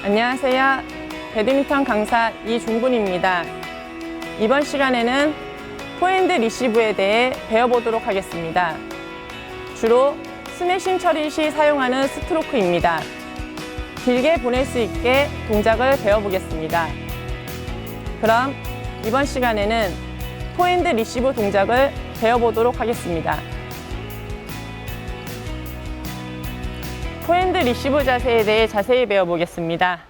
안녕하세요. 배드민턴 강사 이종군입니다. 이번 시간에는 포핸드 리시브에 대해 배워보도록 하겠습니다. 주로 스매싱 처리 시 사용하는 스트로크입니다. 길게 보낼 수 있게 동작을 배워보겠습니다. 그럼 이번 시간에는 포핸드 리시브 동작을 배워보도록 하겠습니다. 포핸드 리시브 자세에 대해 자세히 배워보겠습니다.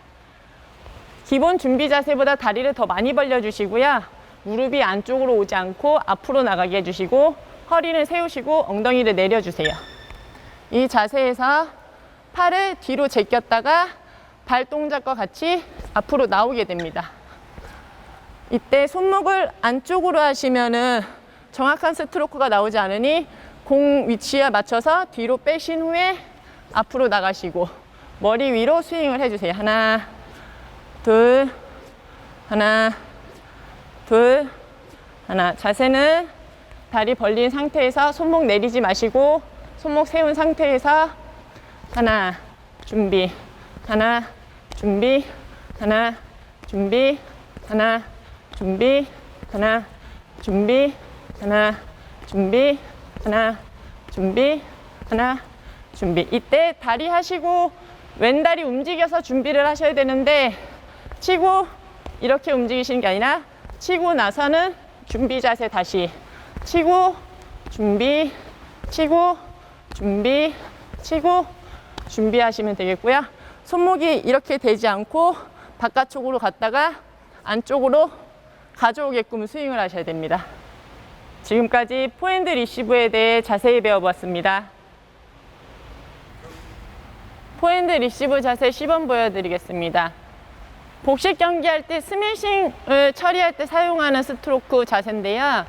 기본 준비 자세보다 다리를 더 많이 벌려주시고요. 무릎이 안쪽으로 오지 않고 앞으로 나가게 해주시고 허리는 세우시고 엉덩이를 내려주세요. 이 자세에서 팔을 뒤로 제꼈다가 발 동작과 같이 앞으로 나오게 됩니다. 이때 손목을 안쪽으로 하시면은 정확한 스트로크가 나오지 않으니 공 위치에 맞춰서 뒤로 빼신 후에 앞으로 나가시고 머리 위로 스윙을 해주세요. 하나, 둘, 하나, 둘, 하나. 자세는 다리 벌린 상태에서 손목 내리지 마시고 손목 세운 상태에서 하나, 준비, 하나, 준비, 하나, 준비, 하나, 준비, 하나, 준비, 하나, 준비, 하나, 준비, 하나, 준비. 이때 다리 하시고 왼다리 움직여서 준비를 하셔야 되는데 치고 이렇게 움직이시는 게 아니라 치고 나서는 준비 자세 다시 치고 준비 치고 준비 치고 준비하시면 되겠고요. 손목이 이렇게 되지 않고 바깥쪽으로 갔다가 안쪽으로 가져오게끔 스윙을 하셔야 됩니다. 지금까지 포핸드 리시브에 대해 자세히 배워봤습니다. 포핸드 리시브 자세 시범 보여드리겠습니다. 복식 경기할 때 스매싱을 처리할 때 사용하는 스트로크 자세인데요.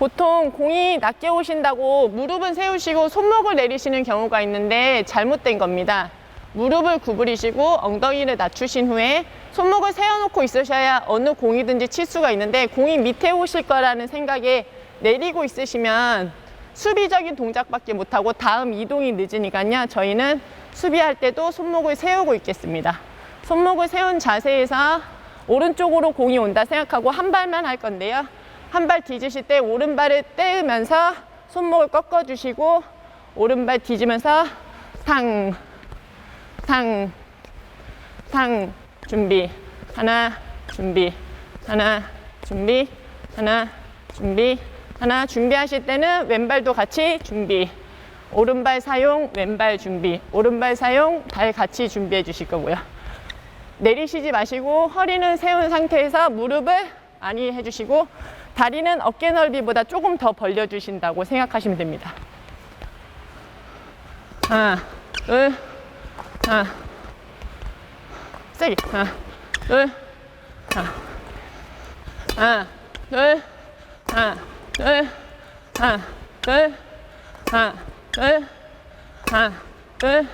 보통 공이 낮게 오신다고 무릎은 세우시고 손목을 내리시는 경우가 있는데 잘못된 겁니다. 무릎을 구부리시고 엉덩이를 낮추신 후에 손목을 세워놓고 있으셔야 어느 공이든지 칠 수가 있는데 공이 밑에 오실 거라는 생각에 내리고 있으시면 수비적인 동작밖에 못하고 다음 이동이 늦으니까요. 저희는 수비할 때도 손목을 세우고 있겠습니다. 손목을 세운 자세에서 오른쪽으로 공이 온다 생각하고 한 발만 할 건데요. 한 발 뒤지실 때 오른발을 떼으면서 손목을 꺾어주시고 오른발 뒤지면서 탕, 탕, 탕 준비 하나 준비 하나 준비 하나 준비 하나 준비하실 때는 왼발도 같이 준비 오른발 사용 왼발 준비. 오른발 사용 발 같이 준비해 주실 거고요. 내리시지 마시고 허리는 세운 상태에서 무릎을 많이 해주시고 다리는 어깨 넓이보다 조금 더 벌려 주신다고 생각하시면 됩니다. 하나 둘 하나 세게 하나 둘 하나 하나 둘 하나 둘 하나 둘 하나 둘 하나 둘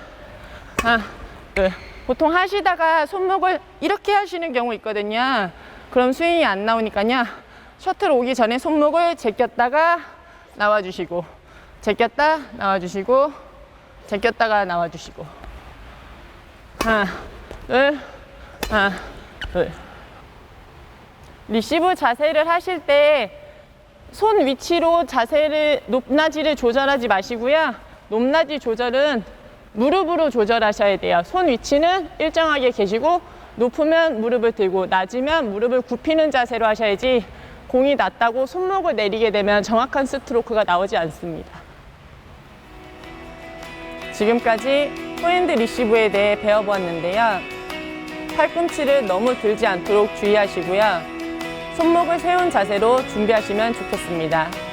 하나 둘 보통 하시다가 손목을 이렇게 하시는 경우 있거든요. 그럼 스윙이 안 나오니까요. 셔틀 오기 전에 손목을 제꼈다가 나와주시고 제꼈다 나와주시고 제꼈다가 나와주시고. 하나 둘 하나 둘 리시브 자세를 하실 때 손 위치로 자세를 높낮이를 조절하지 마시고요. 높낮이 조절은 무릎으로 조절하셔야 돼요. 손 위치는 일정하게 계시고 높으면 무릎을 들고 낮으면 무릎을 굽히는 자세로 하셔야지 공이 낮다고 손목을 내리게 되면 정확한 스트로크가 나오지 않습니다. 지금까지 포핸드 리시브에 대해 배워보았는데요. 팔꿈치를 너무 들지 않도록 주의하시고요. 손목을 세운 자세로 준비하시면 좋겠습니다.